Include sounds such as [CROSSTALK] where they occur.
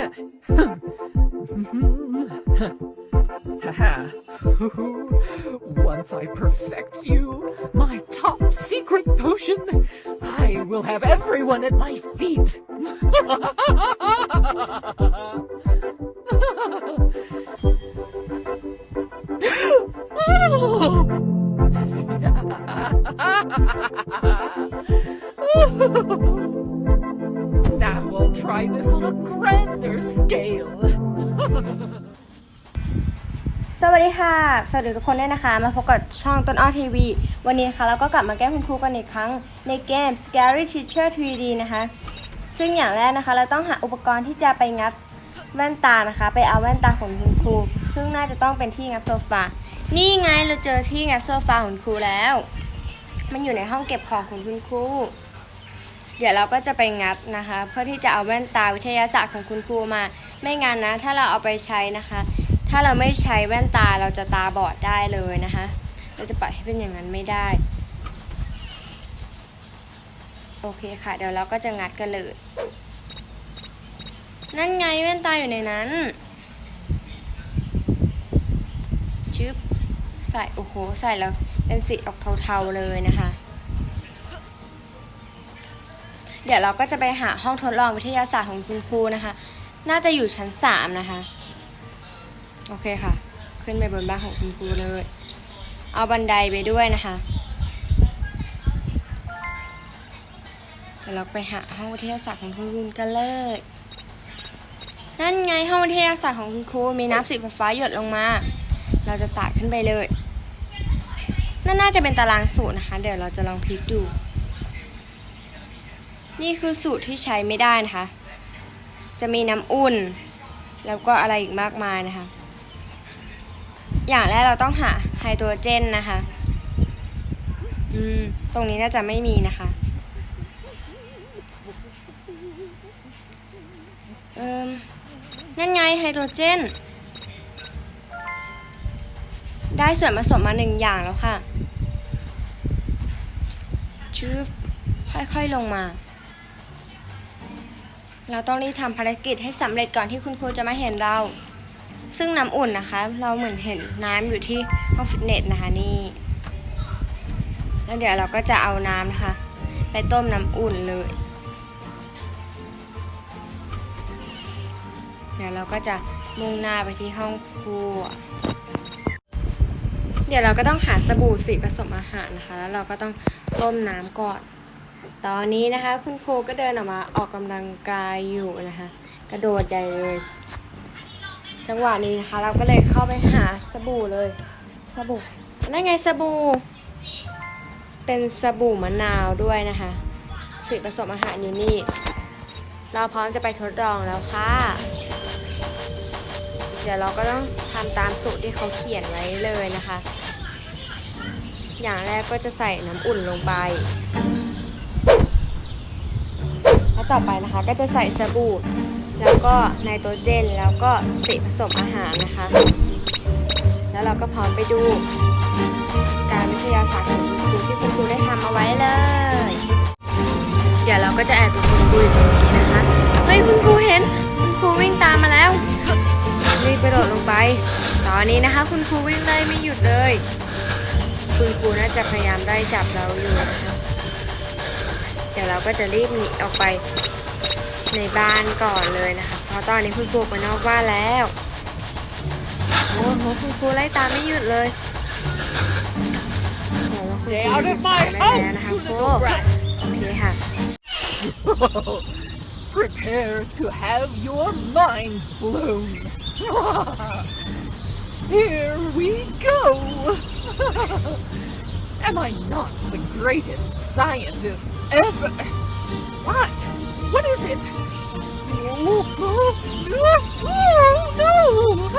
[LAUGHS] Once I perfect you, my top secret potion, I will have everyone at my feet. now [LAUGHS] [LAUGHS] สวัสดีค่ะ สวัสดีทุกคนด้วยนะคะ มาพบกับช่องต้นอ้อทีวี วันนี้นะคะเราก็กลับมาแก้คุณครูกันอีกครั้งในเกม Scary Teacher 3D นะคะ ซึ่งอย่างแรกนะคะ เราต้องหาอุปกรณ์ที่จะไปงัดแว่นตานะคะ ไปเอาแว่นตาของคุณครู ซึ่งน่าจะต้องเป็นที่งัดโซฟา นี่ไงเราเจอที่งัดโซฟาของคุณครูแล้ว มันอยู่ในห้องเก็บของของคุณครู เดี๋ยวเราก็จะไปงัดนะคะ เพื่อที่จะเอาแว่นตาวิทยาศาสตร์ของคุณครูมา ไม่งั้นนะ ถ้าเราเอาไปใช้นะคะ ถ้าเราไม่ใช้แว่นตาเราจะตาบอดได้เลยนะคะ เราจะปล่อยให้เป็นอย่างนั้นไม่ได้ โอเคค่ะ เดี๋ยวเราก็จะงัดกันเลยนั่นไงแว่นตาอยู่ในนั้นชึบใส่โอ้โห ใส่แล้วเป็นสีออกเทาๆเลยนะคะ เดี๋ยวเราก็จะไปหาห้องทดลองวิทยาศาสตร์ของคุณครูนะคะ น่าจะอยู่ชั้นสามนะคะ โอเคค่ะ ขึ้นไปบนบ้านของคุณครูเลย เอาบันไดไปด้วยนะคะเดี๋ยวเราไปหาห้องวิทยาศาสตร์ของคุณครูกันเลย นั่นไงห้องวิทยาศาสตร์ของคุณครูมีน้ำสีฟ้าหยดลงมา เราจะตัดขึ้นไปเลยนั่นน่าจะเป็นตารางสูตรนะคะ เดี๋ยวเราจะลองพลิกดู นี่คือสูตรที่ใช้ไม่ได้นะคะ จะมีน้ำอุ่น แล้วก็อะไรอีกมากมายนะคะ อย่างแรกเราต้องหาไฮโดรเจนนะคะ อืม ตรงนี้น่าจะไม่มีนะคะ เอิมนั่นไงไฮโดรเจน ได้ส่วนผสมมาหนึ่งอย่างแล้วค่ะชืบค่อยๆลงมา เราต้องรีบทำภารกิจให้สำเร็จก่อนที่คุณครูจะมาเห็นเรา ซึ่งน้ำอุ่นนะคะ เราเหมือนเห็นน้ำอยู่ที่ห้องฟิตเนสนะคะนี่แล้วเดี๋ยวเราก็จะเอาน้ำนะคะ ไปต้มน้ำอุ่นเลย เดี๋ยวเราก็จะมุ่งหน้าไปที่ห้องครัว เดี๋ยวเราก็ต้องหาสบู่สีผสมอาหารนะคะ แล้วเราก็ต้องต้มน้ำก่อน ตอนนี้นะคะคุณครูก็เดินออกมาออกกำลังกายอยู่นะคะ กระโดดใหญ่เลย จังหวะนี้นะคะ เราก็เลยเข้าไปหาสบู่เลยสบู่นั่นไงสบู่เป็นสบู่มะนาวด้วยนะคะสีผสมอาหารอยู่นี่ เราพร้อมจะไปทดลองแล้วค่ะ เดี๋ยวเราก็ต้องทำตามสูตรที่เขาเขียนไว้เลยนะคะ อย่างแรกก็จะใส่น้ำอุ่นลงไปแล้ว ต่อไปนะคะ ก็จะใส่สบู่ แล้วก็ไนโตรเจนแล้วก็สีผสมอาหารนะคะ แล้วเราก็พร้อมไปดู การวิทยาศาสตร์ของคุณครูที่คุณครูได้ทำเอาไว้เลย เดี๋ยวเราก็จะแอบดูคุณครูอยู่ตรงนี้นะคะเฮ้ยคุณครูเห็นคุณครูวิ่งตามมาแล้วรีบไปโดดลงไป ตอนนี้นะคะ คุณครูวิ่งเลยไม่หยุดเลย คุณครูน่าจะพยายามได้จับเราอยู่นะคะ เดี๋ยวเราก็จะรีบหนีออกไปในบ้านก่อนเลยนะคะ เพราะตอนนี้คุณครูไปนอกบ้านแล้ว โอ้โหคุณครูไล่ตามไม่หยุดเลยโอ้โหคุณครูได้แล้วนะคะครูโอเคค่ะ Prepare to have your mind blown. Here we go. Am I not the greatest scientist ever? What? What is it? Oh, oh, oh, no!